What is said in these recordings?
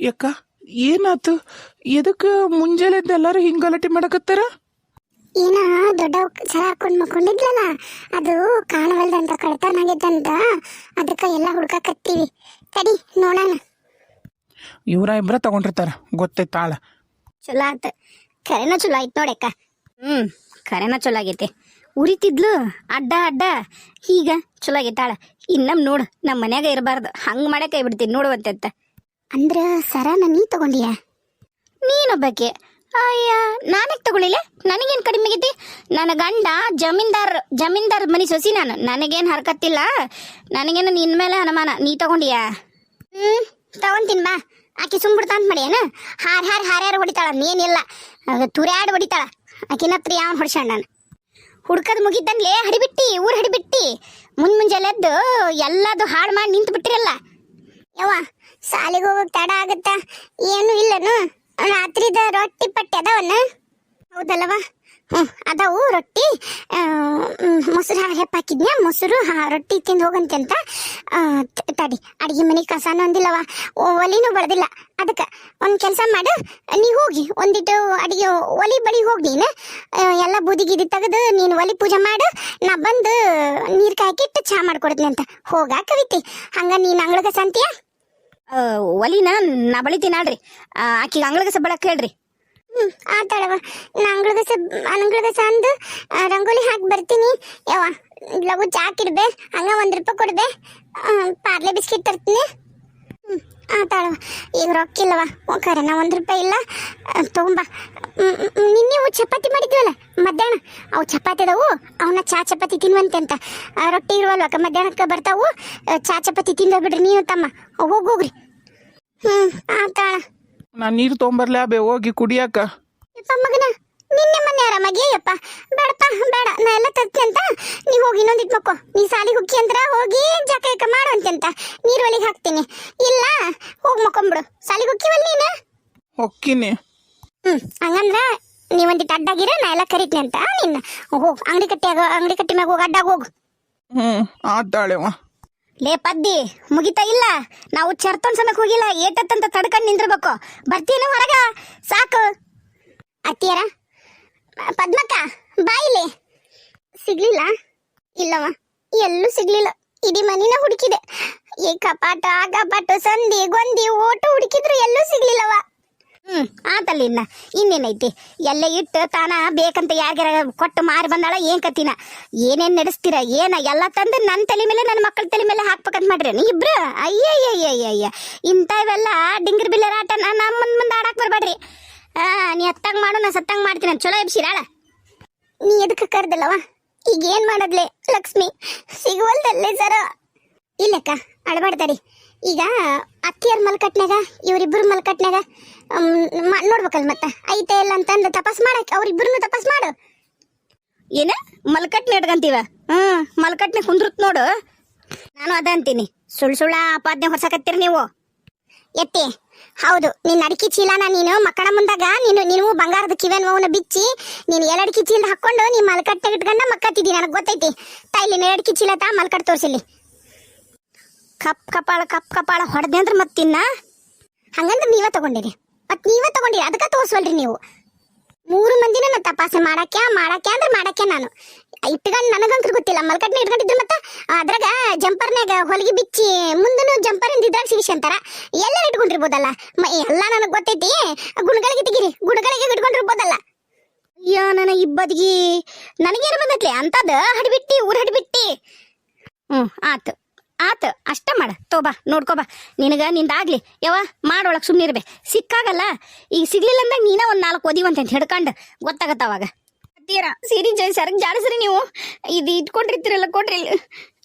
ಯಾಕ ಏನಾತು? ಎದಕ್ಕ ಮುಂಜಾನೆದ್ದು ಎಲ್ಲಾರು ಹಿಂಗ್ ಗಲಾಟೆ ಮಾಡಕತ್ತಾರ? ಏನ ದೊಡ್ಡ ಸರ ಹಾಕೊಂಡ್ ಮಕ್ಕೊಂಡಿದ್ಲಲ್ಲ ಅದು ಕಾಣವಲ್ದಂತ ಕಳ್ತನ ಆಗೈತಂತ ಅದಕ್ಕೆ ಎಲ್ಲ ಹುಡ್ಕಾಕತ್ತೀವಿ. ತಡಿ ನೋಡೋಣ. ಇವ್ರ ಇಬ್ರ ತಗೊಂಡಿರ್ತಾರ ಗೊತ್ತೈತೆ ಆಳ ಚಲೋ ಆತ. ಖರೇನ ಚಲೋ ಆಯ್ತು ನೋಡಕ್ಕ ಹ್ಮ್ ಕರೆನ ಚಲೋ ಆಗೈತಿ. ಉರಿತಿದ್ಲು ಅಡ್ಡ ಅಡ್ಡ. ಈಗ ಚಲೋ ಆಗೈತಾಳ ಇನ್ನಮ್ ನೋಡು ನಮ್ಮ ಮನ್ಯಾಗ ಇರಬಾರ್ದು. ಹಂಗ್ ಮಾಡಕ್ಕೆ ಬಿಡ್ತೀನಿ ನೋಡುವಂತೆ ಅಂದ್ರ ಸರನ ನೀ ತಗೊಂಡಿಯ? ನೀನೊಬ್ಬಕ್ಕೆ? ಅಯ್ಯ ನಾನಕ್ಕೆ ತಗೊಳ್ಳಿಲ್ಲ ನನಗೇನು ಕಡಿಮೆ ಆಗೈತಿ? ನನ್ನ ಗಂಡ ಜಮೀನ್ದಾರ್ ಜಮೀನ್ದಾರ್ ಮನಿ ಸೊಸಿ ನಾನು. ನನಗೇನು ಹರ್ಕತ್ತಿಲ್ಲ. ನನಗೇನು ನಿನ್ನ ಮೇಲೆ ಅನುಮಾನ. ನೀ ತಗೊಂಡಿಯ? ಹ್ಮ್ ತಗೊಂತೀನಿ ಬಾ. ಆಕಿ ಸುಮ್ಬಿಡ್ತಾ ಅಂತ ಮಾಡಿ ಏನು ಹಾರ್ ಹಾರ್ ಹಾರ್ಯಾರ ಹೊಡಿತಾಳ. ನೀನಿಲ್ಲ. ತುರ್ಯಾಡ್ ಹೊಡಿತಾಳ. ಆಕಿನ ಹತ್ರ ಯಾವ ಹೊಡ್ಸ್ಯಾಣ ನಾನು? ಹುಡ್ಕದ್ ಮುಗಿದ್ದಂಗ್ಲೇ ಹಡಿಬಿಟ್ಟಿ ಊರ್ ಹಡಿಬಿಟ್ಟಿ. ಮುಂದ್ ಮುಂಜಾನೆದ್ದು ಎಲ್ಲದು ಹಾಳು ಮಾಡಿ ನಿಂತು ಬಿಟ್ಟಿರಲ್ಲ ಯವ್ವ ಸಾಲಿಗೆ ಹೋಗಕ್ ತಡ ಆಗುತ್ತಾ? ಏನು ಇಲ್ಲನು? ರಾತ್ರಿದ ರೊಟ್ಟಿ ಪಟ್ಟಿ ಅದಾವನ್ನ ಹೌದಲ್ಲವ ಹ್ಞೂ ಅದಾವು ರೊಟ್ಟಿ. ಮೊಸರು ಹೆಪ್ಪಾಕಿದ್ನ ಮೊಸರು ಹಾ, ರೊಟ್ಟಿ ತಿಂದು ಹೋಗಂತೆ ಅಂತ. ತಡಿ ಅಡಿಗೆ ಮನೆ ಕಸನೂ ಅಂದಿಲ್ಲವ ಒಲಿನೂ ಬಳ್ದಿಲ್ಲ. ಅದಕ್ಕೆ ಒಂದು ಕೆಲಸ ಮಾಡು. ನೀ ಹೋಗಿ ಒಂದಿಟ್ಟು ಅಡಿಗೆ ಒಲಿ ಬಳಿ ಹೋಗಿ ನೀನು. ಎಲ್ಲ ಬೂದಿ ಗಿದಿ ತೆಗೆದು ನೀನು ಒಲಿ ಪೂಜೆ ಮಾಡು. ನಾ ಬಂದು ನೀರು ಕಾಯ್ಕಿಟ್ಟು ಚಹಾ ಮಾಡ್ಕೊಡ್ತೀನಿ ಅಂತ. ಹೋಗ ಕವಿತಿ. ಹಂಗ ನೀನು ಅಂಗಳಗ ಸಂತೀಯ ಒಲಿನ ನಾ ಬಳಿತೀನಿ ಅಲ್ರಿ ಆಕಿಗೆ ಅಂಗಳಗಸ ಬಳಕ್ ಹೇಳ್ರಿ. ಹ್ಮ್ ಆತಾಳವ ಅಂಗ್ಳಗಸ ಅಂದು ಆ, ರಂಗೋಲಿ ಹಾಕಿ ಬರ್ತೀನಿ. ಯವ್ವ ಲಘು ಚಾಕಿಡ್ಬೆ ಹಂಗ ಒಂದ್ ರೂಪಾಯಿ ಕೊಡ್ಬೆ. ಆ, ಪಾರ್ಲೆ ಬಿಸ್ಕಿಟ್ ತರ್ತೀನಿ. ಆತಾಳವ ಈಗ ರೊಕ್ಕ ಇಲ್ಲವ? ನಾ ಒಂದು ರೂಪಾಯಿ ಇಲ್ಲ. ಆ, ತಗೊಂಬ. ನಿನ್ನೆ ಅವು ಚಪಾತಿ ಮಾಡಿದ್ವಲ್ಲ ಮಧ್ಯಾಹ್ನ? ಅವು ಚಪಾತಿ ಅದಾವು ಅವನ್ನ ಚಾ ಚಪಾತಿ ತಿನ್ವಂತೆ ಅಂತ. ಆ, ರೊಟ್ಟಿ ಇರುವಲ್ವಕ್ಕ ಮಧ್ಯಾಹ್ನಕ್ಕೆ ಬರ್ತಾವು ಆ, ಚಾ ಚಪಾತಿ ತಿಂದೋಗ್ಬಿಡ್ರಿ ನೀವು ತಮ್ಮ. ಹೋಗ್ ಹೋಗ್ರಿ. ಹ್ಮ್ ಆತಾಳ ನಾ ನೀರು ತೊಗೊಂಬರ್ಲಾ ಬೇ ಹೋಗಿ ಕುಡಿಯಾಕ. ಮಗನ. ನಿನ್ನೆ ಮೊನ್ನೆ ಆರಾಮಾಗಿ ಯಪ್ಪ ಬೇಡಪ್ಪ ಬೇಡ ನಾ ಎಲ್ಲ ತರ್ತಿ ಅಂತ. ನೀ ಹೋಗಿ ಇನ್ನೊಂದು ಇಟ್ಬೇಕು ನೀ ಸಾಲಿಗೆ ಹುಕ್ಕಿ ಅಂದ್ರ ಹೋಗಿ ಜಕ ಏಕ ಮಾಡು ಅಂತ ನೀರು ಒಲಿಗೆ ಹಾಕ್ತೀನಿ. ಇಲ್ಲ ಹೋಗಿ ಮಕ್ಕೊಂಬಿಡು. ಸಾಲಿಗೆ ಹೋಗಿವಲ್ಲ ನೀನು? ಹೊಕ್ಕಿನಿ ಹ್ಮ್ ಹಂಗಂದ್ರ ನೀವೊಂದಿಟ್ಟು ಅಡ್ಡಾಗಿರ ನಾ ಎಲ್ಲ ಕರೀತೀನಿ ಅಂತ ನಿನ್ನ. ಹೋಗ್ ಅಂಗಡಿ ಕಟ್ಟಿ ಅಂಗಡಿ ಕಟ್ಟಿ ಮ್ಯಾಗ ಹೋಗಿ ಅಡ್ಡಾಗ ಹೋಗು. ಹ್ಮ್ ಆತಾಳೆವ ಲೇ ಪದ್ದಿ ಮುಗಿತಾ ಇಲ್ಲ? ನಾವು ಚರ್ತನ್ ಸಮಯಕ್ಕೆ ಹೋಗಿಲ್ಲ ಏಟತ್ತಂತ ತಡ್ಕೊಂಡು ನಿಂದಿರ್ಬೇಕು. ಬರ್ತೀನಿ ಹೊರಗ? ಸಾಕು. ಅತ್ತಿಯರ? ಪದ್ಮಕ್ಕ ಬಾಯಿಲೆ ಸಿಗ್ಲಿಲ್ಲ? ಇಲ್ಲವ, ಎಲ್ಲೂ ಸಿಗ್ಲಿಲ್ಲ. ಇಡೀ ಮನಿನ ಹುಡುಕಿದೆ. ಈ ಕಪಾಟ ಆ ಕಪಾಟ ಸಂಧಿ ಗೊಂದಿ ಓಟು ಹುಡುಕಿದ್ರು ಎಲ್ಲೂ ಸಿಗ್ಲಿಲ್ಲವ. ಹ್ಮ್ ಆತಲ್ಲ ಇನ್ನ ಇನ್ನೇನೈತಿ? ಎಲ್ಲ ಇಟ್ಟು ತಾನ ಬೇಕಂತ ಯಾರ್ಯಾರ ಕೊಟ್ಟು ಮಾರಿ ಬಂದಾಳ ಏನ್ ಕತ್ತಿನ ಏನೇನ್ ನಡೆಸ್ತೀರ, ಏನ? ಎಲ್ಲ ತಂದು ನನ್ನ ತಲೆ ಮೇಲೆ ನನ್ನ ಮಕ್ಕಳ ತಲೆ ಮೇಲೆ ಹಾಕ್ಬೇಕಂತ ಮಾಡ್ರಿ ನೀ ಇಬ್ರು? ಅಯ್ಯಯ್ಯಯ್ಯಯ್ಯ ಇಂಥವೆಲ್ಲ ಡಿಂಗರ್ ಬಿಲ್ಲರ ಆಟ ನಮ್ಮ ಮುಂದ್ ಮುಂದೆ ಆಡಕ್ ಬರ್ಬೇಡ್ರಿ ಆ ನೀ ಹತ್ತಂಗ್ ಮಾಡು ನಾ ಸತ್ತಂಗ್ ಮಾಡ್ತೀನಿ. ಅಂತ ಚಲೋ ಎಬ್ಸಿರಾಳ ನೀ ಎದಕ್ಕೆ ಕರ್ದಲ್ಲವ? ಈಗ ಏನ್ ಮಾಡದ್ಲೆ ಲಕ್ಷ್ಮಿ? ಸಿಗುವಲ್ದಲ್ಲೇ ಸರ. ಇಲ್ಲಕ್ಕ ಅಳಬಾಡ್ತಾರಿ ಈಗ ಅತ್ತಿಯರ್ ಮಲ್ಕಟ್ನಾಗ ಇವರಿಬ್ಬರು ಮಲ್ಕಟ್ನಾಗ ನೋಡ್ಬೇಕಲ್ ಮತ್ತ? ಐತೆ ಇಲ್ಲ ಅಂತಂದು ತಪಾಸ್ ಮಾಡಕ್ ಅವ್ರಿಬ್ರು ತಪಾಸ್ ಮಾಡು. ಏನ? ಮಲ್ಕಟ್ನೆ ಇಟ್ಕಂತೀವ? ಹ್ಮ್ ಮಲ್ಕಟ್ನೆ ಕುಂದ್ರತ್ ನೋಡು. ನಾನು ಅದ ಅಂತೀನಿ. ಸುಳ್ ಸುಳ್ಳ ಅಪಾದ್ನೆ ಹೊಸಕತ್ತೀರಿ ನೀವು. ಎತ್ತಿ. ಹೌದು, ನಿನ್ನ ಅಡಿಕೆ ಚೀಲನ ನೀನು ಮಕ್ಕಳ ಮುಂದಾಗ ನೀನು ನೀವು ಬಂಗಾರದ ಕಿವೆನ್ ಮೌನ ಬಿಚ್ಚಿ, ನೀನು ಎರಡಿಕೆ ಚೀಲ ಹಾಕೊಂಡು ನೀ ಮಲ್ಕಟ್ಟೆ ಇಟ್ಕೊಂಡ ಮಕ್ಕತ್ತಿದ್ದಿ, ನನಗೆ ಗೊತ್ತೈತಿ. ತಾಯಿಲಿ ಎರಡಿಕೆ ಚೀಲ ತಾ ಮಲ್ಕಟ್ ತೋರಿಸಿಲ್ಲಿ. ಕಪ್ ಕಪಾಳ ಕಪ್ ಕಪಾಳ ಹೊಡೆದೆ ಅಂದ್ರೆ ಮತ್ತಿನ್ನ ಹಂಗಂದ್ರೆ ನೀವೇ ತಗೊಂಡಿರಿ. ಮತ್ತೆ ನೀವೇ ತಗೊಂಡಿರಿ. ಅದಕ್ಕೆ ತೋರಿಸ್ವಲ್ರಿ ನೀವು. ಮೂರು ಮಂದಿನ ತಪಾಸೆ ಮಾಡಕ್ಕೆ ಮಾಡಕ್ಕೆ ಅಂದ್ರೆ ಮಾಡಕ್ಕೆ ನಾನು. ಇಟ್ಕೊಂಡು ನನಗಂತೂ ಗೊತ್ತಿಲ್ಲ, ಮಲ್ಕಟ್ನ ಇಟ್ಕೊಂಡಿದ್ರು ಮತ್ತೆ ಅದ್ರಾಗ ಜಂಪರ್ನಾಗ ಹೊಲಿಗೆ ಬಿಚ್ಚಿ ಮುಂದನು ಜಂಪರ್ ಇದ್ರಾಗ ಸಿಗಿಸ್ಕೊಂತಾರ ಎಲ್ಲರೂ ಇಟ್ಕೊಂಡಿರ್ಬೋದಲ್ಲ? ಎಲ್ಲ ನನಗೆ ಗೊತ್ತೈತಿ. ಗುಣಗಳಿಗೆ ತೆಗಿರಿ, ಗುಣಗಳಿಗೆ ಇಟ್ಕೊಂಡಿರ್ಬೋದಲ್ಲ. ಅಯ್ಯೋ, ನನ್ನ ಇಬ್ಬದಿಗಿ. ನನಗೇನು ಬಂದತ್ಲೆ ಅಂಥದ್ದು ಹಡಿಬಿಟ್ಟಿ, ಊರು ಹಡಿಬಿಟ್ಟಿ. ಹ್ಞೂ ಆತು. ಆತು, ಅಷ್ಟ ಮಾಡ. ತೋಬಾ ನೋಡ್ಕೋಬಾ ನಿನಗ ನಿಂದಾಗ್ಲಿ ಯವ ಮಾಡೋಳಕ್ ಸುಮ್ಮನೆ ಇರ್ಬೆ. ಸಿಕ್ಕಾಗಲ್ಲ. ಈಗ ಸಿಗ್ಲಿಲ್ಲ ಅಂದಾಗ ನೀನ ಒಂದ್ ನಾಲ್ಕು ಓದಿವಂತ ಹಿಡ್ಕೊಂಡು ಗೊತ್ತಾಗತ್ತ ಅವಾಗ. ತೀರ ಸೀರಿ ಜೈ ಸರ್ ಜಾಡಿಸ್ರಿ ನೀವು. ಇದು ಇಟ್ಕೊಂಡಿರ್ತೀರಲ್ಲ, ಕೊಡ್ರಿ.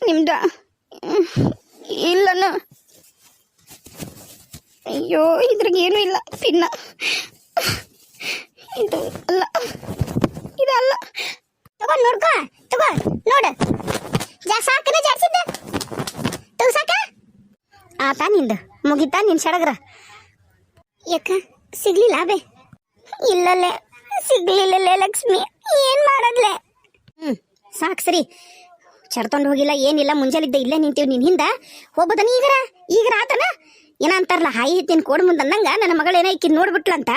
ನಿಮ್ದ. ಇಲ್ಲನ. ಅಯ್ಯೋ, ಇದ್ರಾಗ ಏನೂ ಇಲ್ಲ. ಪಿನ್ನ. ಇದು ಅಲ್ಲ. ಇದಲ್ಲ ತಗೋ ನೋಡ್ಕೋ, ತಗೋ, ನೋಡು. ಸಾಕನ ಜಾಡ್ಸಿದ್ದೆ. ತಗೋ ಸಾಕ ಆತ ನಿಂದು. ಮುಗಿತಾ ನಿನ್ ಸಡಗ್ರ ಯಾಕ ಸಿಗ್ಲಿಲ್ಲ ಬೇ. ಇಲ್ಲಲ್ಲೇ ಸಿಗ್ಲಿಲ್ಲಲ್ಲೇ ಲಕ್ಷ್ಮಿ. ಏನ್ ಮಾಡದ್ಲೆ? ಹ್ಮ್ ಸಾಕ್ ಸರಿ. ಚಡ್ಕೊಂಡು ಹೋಗಿಲ್ಲ ಏನಿಲ್ಲ ಮುಂಜಾನಿದ್ದ ಇಲ್ಲೇ ನಿಂತೀವಿ ನಿನ್ ಹಿಂದ. ಹೋಗ್ಬೋದನ ಈಗರ? ಈಗರ ಆತನ? ಏನ ಅಂತಾರಲ್ಲ ಹಾಯಿ ಹಿತ್ತಿನ ಕೋಡ್ ಮುಂದೆ ಅಂದಂಗ ನನ್ನ ಮಗಳು ಏನೋ ಈಕಿ ನೋಡ್ಬಿಟ್ಲಂತ.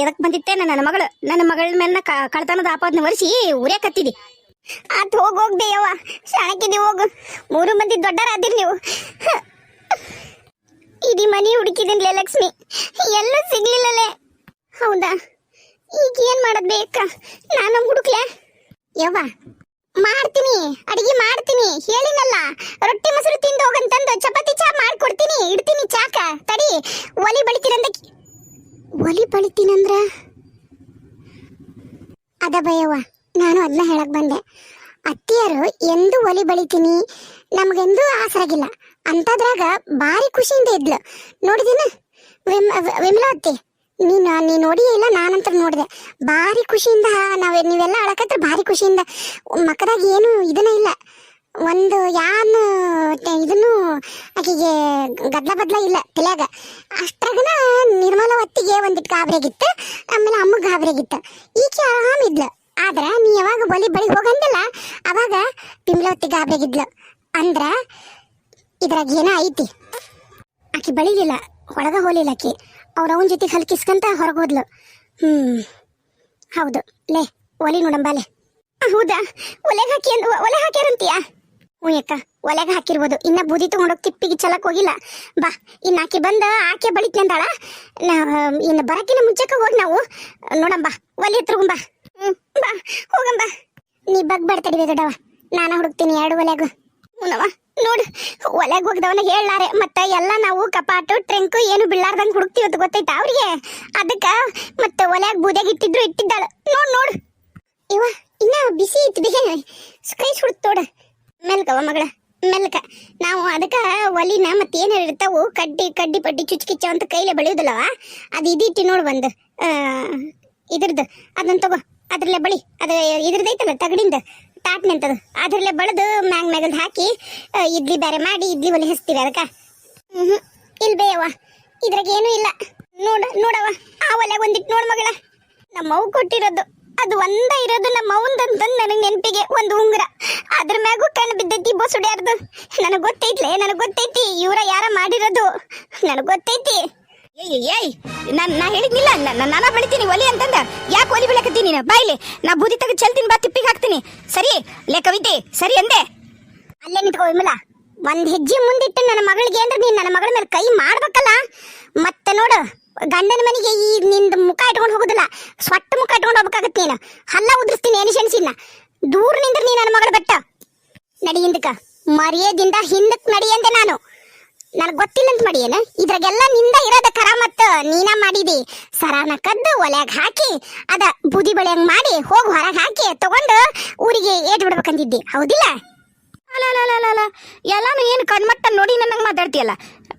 ಎದಕ್ ಬಂದಿತ್ತೆ ನನ್ನ ಮಗಳು? ನನ್ನ ಮಗಳ ಮೇಲೆ ಕಳ್ತನದ ಆಪಾದನೆ ಒರೆಸಿ ಉರಿಯಕತ್ತಿದಿ ಆತ್ ಹೋಗ್ ಹೋಗ್ದೆ ಯವ್ವ. ಶಾಣಕ್ಕಿದಿ ಹೋಗು. ಮೂರು ಮಂದಿ ದೊಡ್ಡರಾದಿರಿ ನೀವು. ಇಡೀ ಮನಿ ಹುಡುಕಿದಿನ್ಲೆ ಲಕ್ಷ್ಮಿ. ಎಲ್ಲೂ ಸಿಗ್ಲಿಲ್ಲಲೇ. ಹೌದಾ? ಈಗ ಏನ್ ಮಾಡದ್ ಬೇಕ ನಾನು ಹುಡುಕ್ಲೆ? ಯವ್ವ, ಮಾಡ್ತೀನಿ. ಅಡಿಗೆ ಮಾಡ್ತೀನಿ. ಹೇಳಿನಲ್ಲ, ರೊಟ್ಟಿ ಮೊಸರು ತಿಂದು ಹೋಗಂತಂದು ಚಪಾತಿ ಚಾ ಮಾಡ್ಕೊಡ್ತೀನಿ. ಇಡ್ತೀನಿ ಚಾಕ. ತಡಿ, ಒಲಿ ಬಳಿತೀನಂದ ಒಲಿ ಬಳಿತೀನಂದ್ರ ಅದ ಭಯವ್ವ ನಾನು ಅದನ್ನ ಹೇಳಕ್ ಬಂದೆ. ಅತ್ತಿಯರು ಎಂದು ಒಲಿ ಬಳಿತೀನಿ. ನಮ್ಗೆಂದೂ ಆಸರಾಗಿಲ್ಲ. ಅಂತದ್ರಾಗ ಭಾರಿ ಖುಷಿಯಿಂದ ಇದ್ಲು. ನೋಡಿದಿನ ವಿಮ್ ವಿಮಲಾ ಅತ್ತಿ, ನೀನು ನೀ ನೋಡಿಯೇ ಇಲ್ಲ, ನಾನಂತರ ನೋಡಿದೆ. ಭಾರಿ ಖುಷಿಯಿಂದ ನಾವೇ, ನೀವೆಲ್ಲ ಅಳಕತ್ರ ಭಾರಿ ಖುಷಿಯಿಂದ. ಮಕ್ಕದಾಗ ಏನು ಇದನ್ನ ಇಲ್ಲ. ಒಂದು ಯಾನು, ಇದನ್ನು ಆಕೆಗೆ ಗದ್ಲ ಬದ್ಲ ಇಲ್ಲ ತಲೆಯಾಗ. ಅಷ್ಟ್ರಾಗನ ನಿರ್ಮಲ ಹೊತ್ತಿಗೆ ಒಂದಿಟ್ಟು ಗಾಬರಿಯಾಗಿತ್ತು, ಆಮೇಲೆ ಅಮ್ಮ ಗಾಬರಿಯಾಗಿತ್ತು. ಈಕೆ ಆರಾಮಿದ್ಲು ಆದ್ರ ನೀ ಯಾವಾಗ ಬಲಿ ಬಳಿ ಹೋಗಂದಿಲ್ಲ ಅವಾಗ ಬಿಮ್ಲವತ್ತಿ ಗಾಬರಿಗಿದ್ಲು ಅಂದ್ರ ಇದ್ರಾಗ ಏನೋ ಐತಿ? ಆಕಿ ಬಳಿಲಿಲ್ಲ, ಒಳಗ ಹೋಲಿಲ್ಲ ಆಕಿ. ಅವ್ರ ಅವನ ಜೊತೆ ಹೊರಗೆ ಹೋದ್ಲು. ಹ್ಮ್, ಹೌದು. ಲೇ, ಒಲಿ ನೋಡಂಬಾಲೆ ಹೌದಾ? ಒಲೆಗೆ ಹಾಕಿ ಒಲೆ ಹಾಕ್ಯಾರಂತೀಯ? ಹ್ಞೂ ಅಕ್ಕ, ಒಲೆಗೆ ಹಾಕಿರ್ಬೋದು. ಇನ್ನ ಬೂದಿ ತಗೊಂಡೋಗಿ ತಿಪ್ಪಿಗೆ ಚಲಕ್ ಹೋಗಿಲ್ಲ. ಬಾ ಇನ್ನು ಆಕೆ ಬಂದ, ಆಕೆ ಬಳಿತ್ನಂದಾಳ ಇನ್ನು ಬರಕಿನ ಮುಂಚೆಕ ಹೋಗಿ ನಾವು. ನೋಡಂಬಾ ಒಲೆ ಹತ್ರ ಬಾ ಹೋಗಂಬ ನೀ ಬಗ್ ಬರ್ತಡಿ ದೊಡ್ಡವ ನಾನು ಹುಡುಕ್ತೀನಿ ಎರಡು ಒಲೆಗು. ಹ್ಞೂನವ ನೋಡು, ಒಲೆಗೆ ಹೋಗ್ದವನ ಹೇಳಾರೆ ಮತ್ತೆ ಎಲ್ಲ ನಾವು ಕಪಾಟು, ಟ್ರೆಂಕು ಏನು ಬೀಳಾರ್ದಂಗೆ ಹುಡುಕ್ತೀವಿ ಅಂತ ಗೊತ್ತೈತ ಅವ್ರಿಗೆ? ಅದಕ್ಕೆ ಮತ್ತೆ ಒಲೆಯಾಗ ಬೂದ್ಯಾಗ ಇಟ್ಟಿದ್ರು ಇಟ್ಟಿದ್ದಾಳ. ನೋಡು ನೋಡು. ಇವ ಇನ್ನ ಬಿಸಿ ಇತ್ತು ಬಿಸಿ. ಕೈ ಸುಡ್ತು ತೋಡ. ಮೆಲ್ಕವ ಮಗಳ, ಮೆಲ್ಕ. ನಾವು ಅದಕ್ಕೆ ಒಲಿನ ಮತ್ತೆ ಏನಾರು ಇರ್ತಾವು, ಕಡ್ಡಿ ಕಡ್ಡಿ ಪಡ್ಡಿ ಚುಚ್ಕಿಚ್ಚ ಅಂತ ಕೈಲೇ ಬೆಳೆಯುದಿಲ್ಲವ ಅದು ಇದಿಟ್ಟು ನೋಡು ಬಂದು ಇದ್ರದ್ದು. ಅದನ್ನ ತಗೋ. ಅದ್ರಲ್ಲೇ ಬಳಿ, ಅದು ಇದ್ರದೈತಲ್ಲ ತಗಡಿಂದ ತಾಟ್ ನಿಂತದು ಅದ್ರಲ್ಲೇ ಬಳದು ಮ್ಯಾಂಗ್ ಮ್ಯಾಗಲ್ ಹಾಕಿ ಇಡ್ಲಿ ಬೇರೆ ಮಾಡಿ ಇಡ್ಲಿ ಒಲಿ ಹಚ್ತೀವಿ ಅದಕ್ಕೆ. ಹ್ಮ್ ಇಲ್ ಬೇಯವ್ವ ಇದ್ರಾಗ ಏನೂ ಇಲ್ಲ. ನೋಡ ನೋಡವ ಆ ಒಲೆ ಒಂದಿಟ್ಟು ನೋಡ್ ಮಗಳ. ನಮ್ಮ ಅವು ಕೊಟ್ಟಿರೋದು, ಅದು ಒಂದ ಇರೋದು ನಮ್ಮ ಅವಂದಂತಂದ್ ನನಗೆ ನೆನಪಿಗೆ ಒಂದು ಉಂಗುರ. ಅದ್ರ ಮ್ಯಾಗೂ ಕಣ್ಣು ಬಿದ್ದೈತಿ ಬಸುಡ್ಯಾರ್ದು ನನಗೆ ಗೊತ್ತೈತ್ಲೆ, ನನಗೆ ಗೊತ್ತೈತಿ, ಇವರ ಯಾರ ಮಾಡಿರೋದು. ನನಗೆ ಗೊತ್ತೈತಿ. ಏಯ್ ಏಯ್ ನಾನ್ ನಾ ಹೇಳಿದ್ನಿಲ್ಲ ನಾನು ಬೆಳಿತೀನಿ ಒಲಿ ಅಂತಂದ. ನೀನು? ಬಾಯ್ಲಿ, ನಾ ಬೂದಿ ತೆಗೆದು ಚೆಲ್ತೀನಿ, ಬಾ, ತಿಪ್ಪಿಗೆ ಹಾಕ್ತೀನಿ. ಸರಿ ಲೇ ಕವಿತೆ ಸರಿ ಅಂದೆ. ಅಲ್ಲೇ ನಿಂತ್ಕೋ ವಿಮಲ. ಒಂದ್ ಹೆಜ್ಜೆ ಮುಂದಿಟ್ಟು ನನ್ನ ಮಗಳಿಗೆ ಅಂದ್ರೆ ನೀನ್ ನನ್ನ ಮಗಳ ಮೇಲೆ ಕೈ ಮಾಡ್ಬೇಕಲ್ಲ? ಮತ್ತೆ ನೋಡು, ಗಂಡನ ಮನೆಗೆ ಈ ನಿಂದ ಮುಖ ಇಟ್ಕೊಂಡು ಹೋಗುದಿಲ್ಲ. ಸ್ವಟ್ಟ ಮುಖ ಇಟ್ಕೊಂಡು ಹೋಗ್ಬೇಕಾಗತ್ತೆ ನೀನು. ಹಲ್ಲ ಉದ್ರಿಸ್ತೀನಿ ಎನಿಸೆನ್ಸಿನ ದೂರ ನಿಂದ್ರ ನೀ ನನ್ನ ಮಗಳ ಬೆಟ್ಟ. ನಡಿ ಹಿಂದಕ್ಕ. ಮರ್ಯಾದಿಂದ ಹಿಂದಕ್ ನಡಿ ಅಂದೆ ನಾನು. ನನಗೆ ಗೊತ್ತಿಲ್ಲ ಅಂತ ಮಾಡಿ ಏನ? ಇದ್ರಾಗೆಲ್ಲ ನಿಂದ ಇರೋದ ಕರ ಮತ್ತ ನೀನ ಮಾಡಿದಿ. ಸರಾನ ಕದ್ದು ಒಲ್ಯಾಗ ಹಾಕಿ ಅದ ಬೂದಿ ಬಳಿಯಂಗ್ ಮಾಡಿ ಹೋಗಿ ಹೊರಗೆ ಹಾಕಿ ತಗೊಂಡು ಊರಿಗೆ ಏಟ್ ಬಿಡ್ಬೇಕಂದಿದ್ದಿ. ಹೌದಿಲ್ಲ? ಅಲ್ಲ ಎಲ್ಲಾನು ಏನು ಕಣ್ಮಟ್ಟ ನೋಡಿ ನನಗೆ ಮಾತಾಡ್ತೀಯಲ್ಲ?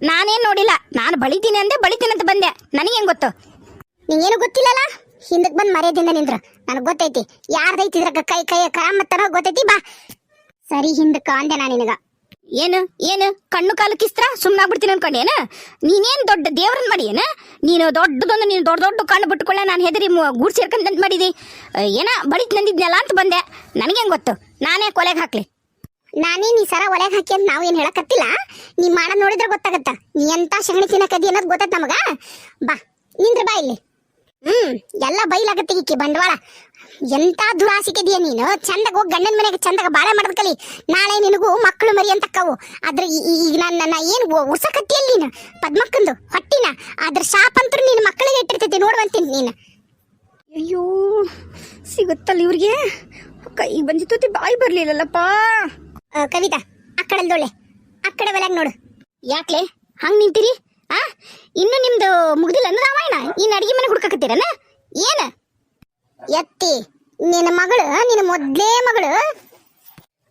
ನಾನೇನ್ ನೋಡಿಲ್ಲ. ನಾನು ಬಳಿತೀನಿ ಅಂದೆ ಬಳಿತೀನಿ ಅಂತ ಬಂದೆ. ನನಗೇನ್ ಗೊತ್ತು? ನಿಂಗೇನು ಗೊತ್ತಿಲ್ಲಲ್ಲ? ಹಿಂದಕ್ ಬಂದ್ ಮರ್ಯಾದಿಂದ ನಿಂದ್ರ. ನನಗ್ ಗೊತ್ತೈತಿ. ಯಾರ್ದೈತಿ ಇದ್ರಾಗ ಕೈ ಕೈ ಕರಾಮತ್ತನ ಗೊತ್ತೈತಿ ಬಾ. ಸರಿ ಹಿಂದಕ್ಕ ಅಂದೆ ನಾ ನಿನಗ. ಏನು? ಏನು? ಕಣ್ಣು ಕಾಲು ಕಿಸ್ತ್ರ? ಸುಮ್ಮನಾಗ್ಬಿಡ್ತೀನಿ ಅನ್ಕೊಂಡೇನ ನೀನೇನ್ ದೊಡ್ಡ ದೇವ್ರನ್ ಮಾಡಿ, ಏನ? ನೀನು ದೊಡ್ಡದೊಂದು, ನೀನು ದೊಡ್ಡ ದೊಡ್ಡ ಕಣ್ಣು ಬಿಟ್ಕೊಳ್ಳ, ನಾನು ಹೆದರಿ ಗೂಡ್ ಸೇರ್ಕೊಂಡ್ ಮಾಡಿದಿ. ಏನ ಬಳಿತ್ ನಂದಿದ್ನಲ್ಲ ಅಂತ ಬಂದೆ. ನನಗೇನ್ ಗೊತ್ತು? ನಾನೇ ಕೊಲೆಗೆ ಹಾಕ್ಲಿ. ನಾನೇ ನೀ ಸರ ಒಲೆಗೆ ಹಾಕಿ ಅಂತ ನಾವು ಏನು ಹೇಳಕತ್ತಿಲ್ಲ? ನೀ ಮಾಡ ನೋಡಿದ್ರೆ ಗೊತ್ತಾಗತ್ತ. ನೀ ಎಂತ ಶಗಣಿ ತಿನ್ನಕದಿ ಅನ್ನೋದು ಗೊತ್ತೈತ್ ನಮಗ? ಬಾ ನಿಂದ್ರ ಬಾ ಇಲ್ಲಿ. ಹ್ಮ್, ಎಲ್ಲ ಬೈಲಾಗತ್ತೆ ಈಕಿ ಬಂಡವಾಳ. ಎಂತ ದುರಾಸಿಕೆದಿಯ ನೀನು? ಚಂದಾಗ ಹೋಗಿ ಗಂಡನ ಮನೆಗೆ ಚಂದಾಗ ಬಾಳೆ ಮಾಡೋದ್ ಕಲಿ. ನಾಳೆ ನಿನಗೂ ಮಕ್ಕಳು ಮರಿ ಅಂತಕ್ಕವು ಈ- ಈಗ ನನ್ನ ನನ್ನ ಏನು ಉರ್ಸಕತ್ತಿಯಲ್ಲಿ ನೀನು? ಪದ್ಮಕ್ಕಂದು ಹೊಟ್ಟಿನ. ಅದ್ರ ಶಾಪ್ ಅಂತೂ ನಿನ್ನ ಮಕ್ಕಳಿಗೆ ಇಟ್ಟಿರ್ತೈತಿ ನೋಡುವಂತೀನಿ ನೀನು. ಅಯ್ಯೋ ಸಿಗುತ್ತಲ್ಲ ಇವ್ರಿಗೆ? ಕೈ ಬಂದಿತ್ತು ಬಾಯಿ ಬರ್ಲಿಲ್ಲಲ್ಲಪ್ಪ. ಕವಿತಾ ಆ ಅಕ್ಕಡೆ ಒಲೆಗ್ ನೋಡು. ಯಾಕ್ಲೆ? ಹಂಗ್ ನಿಂತೀರಿ? ಆ? ಇನ್ನು ನಿಮ್ದು ಮುಗ್ದಿಲ್ಲ ರಾಮಾಯಣ? ಇನ್ನು ಅಡಿಗೆ ಮನೆ ಹುಡ್ಕಕತ್ತೀರನ? ಏನ? ಎತ್ತಿ. ನಿನ್ನ ಮಗಳು, ನಿನ್ನ ಮೊದ್ಲೇ ಮಗಳು,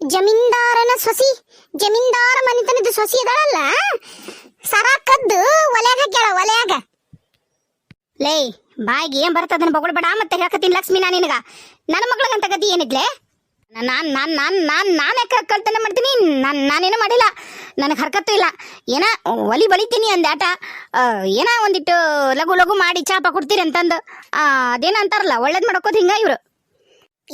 ಜಮೀನ್ದಾರನ ಸೊಸಿ, ಜಮೀನ್ದಾರ ಮನಿತನದ ಸೊಸಿ ಇದಾಳಲ್ಲ? ಸರ ಕದ್ದು ಒಲೆಯಾಗ ಕೇಳ ಒಲೆಯಾಗ. ಲೇ, ಬಾಯಿಗೆ ಏನ್ ಬರ್ತದನ್ನ ಬಗೊಳ್ಬೇಡ, ಮತ್ತೆ ಹೇಳ್ಕತ್ತೀನಿ ಲಕ್ಷ್ಮಿ ನಾ ನಿನಗ. ನನ್ನ ಮಗಳಗಂತ ಗತಿ ಏನಿದ್ಲೆ? ನಾನ್ ನಾನ್ ನಾನ್ ನಾನ್ ಯಾಕೆ ಕಳ್ತನ ಮಾಡ್ತೀನಿ? ನಾನ್, ನಾನೇನು ಮಾಡಿಲ್ಲ. ನನಗೆ ಹರ್ಕತ್ತು ಇಲ್ಲ. ಏನ ಒಲಿ ಬಳಿತೀನಿ ಅಂದೆ ಆಟ. ಆ, ಏನ ಒಂದಿಟ್ಟು ಲಘು ಲಘು ಮಾಡಿ ಚಾಪ ಕೊಡ್ತೀರಿ ಅಂತಂದು. ಅದೇನಂತಾರಲ್ಲ ಒಳ್ಳೇದು ಮಾಡ್ಕೋದು ಹಿಂಗ ಇವರು.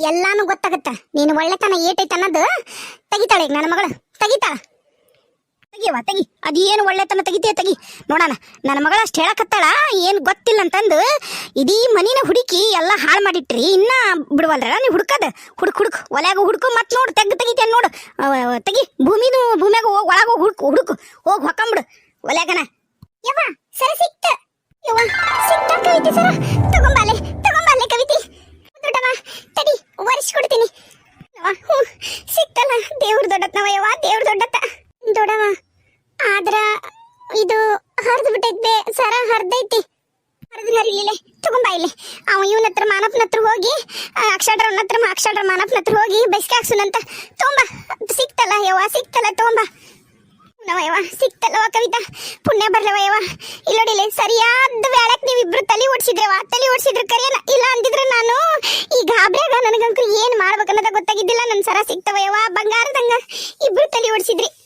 ಎಲ್ಲಾನು ಗೊತ್ತಾಗತ್ತ. ನೀನು ಒಳ್ಳೆತನ ಏಟೈತೆ ಅನ್ನೋದು ತೆಗಿತಾಳೆ ನನ್ನ ಮಗಳು. ತೆಗಿತಾಳ. ತೆಗಿಯವ ತೆಗಿ. ಅದೇನು ಒಳ್ಳೆತನ ತೆಗಿತೀಯ ತೆಗಿ. ನೋಡೋಣ ನನ್ನ ಮಗಳ ಅಷ್ಟು ಹೇಳಕತ್ತಾಳ, ಏನು ಗೊತ್ತಿಲ್ಲ ಅಂತಂದು ಇದೀ ಮನಿನ ಹುಡುಕಿ ಎಲ್ಲ ಹಾಳು ಮಾಡಿಟ್ರಿ. ಇನ್ನ ಬಿಡವಲ್ರ ನೀವು ಹುಡ್ಕದ? ಹುಡುಕ್ ಹುಡುಕ್. ಒಲ್ಯಾಗ ಹುಡುಕು, ಮತ್ತೆ ನೋಡು, ತೆಗ್ದು ತೆಗಿತೇನೆ ನೋಡು. ತಗಿ ತೆಗಿ. ಭೂಮಿದು ಭೂಮ್ಯಾಗ ಹೋಗಿ, ಒಳಗೆ ಹುಡುಕು ಹುಡುಕು. ಹೋಗಿ ಹೊಕ್ಕಂಬಿಡು. ಒಲ್ಯಾಗನ. ಯವ್ವ, ಸರ ಸಿಕ್ತ. ಯವ್ವ, ಸಿಕ್ತ ಕವಿತೆ ಸರ. ತಗೊಂಬಾಲೆ ತಡಿ ಯವ್ವ, ಹ್ಞೂ ಸಿಕ್ತಲ್ಲ ದೇವ್ರ ದೊಡ್ಡತ್ನವ ಯವ್ವ ದೇವ್ರ ದೊಡ್ಡತ್ತ ದೊಡವ ಆದ್ರ ಇದು ಹರಿದು ಬಿಟ್ಟೈತೆ ಸರ ಹರಿದೈತಿ ಹರಿದ್ರೆ ಹರಿಲಿಲ್ಲ ತಗೊಂಬ ಇಲ್ಲಿ ಅವ ಇವನ ಹತ್ರ ಮಾನಪ್ಪನ ಹತ್ರ ಹೋಗಿ ಅಕ್ಷಡ್ರವನ ಹತ್ರ ಅಕ್ಷಡ್ರ ಮಾನಪ್ಪನ ಹತ್ರ ಹೋಗಿ ಅಂತ ತೊಂಬ. ಸಿಕ್ತಲ್ಲ ಯವ್ವ, ಸಿಕ್ತಲ್ಲ ತೊಂಬ. ನವಯವ ಸಿಕ್ತಲ್ಲವ ಕವಿತಾ. ಪುಣ್ಯ ಬರ್ಲವಯವ ಯವ ಇಲ್ಲೋಡಿಲೆ ಸರಿಯಾದ ವೇಳಕ್ ನೀವಿಬ್ರು ತಲೆ ಓಡಿಸಿದ್ರವ ತಲೆ ಓಡಿಸಿದ್ರು ಕರಿಯಲ್ಲ, ಇಲ್ಲ ಅಂದಿದ್ರೆ ನಾನು ಈ ಗಾಬ್ರ್ಯಾಗ ನನಗಂತೂ ಏನ್ ಮಾಡ್ಬೇಕನ್ನೋದ ಗೊತ್ತಾಗಿದ್ದಿಲ್ಲ. ನನ್ ಸರ ಸಿಕ್ತವಯವ ಬಂಗಾರದಂಗ ಇಬ್ರು ತಲೆ ಓಡಿಸಿದ್ರಿ.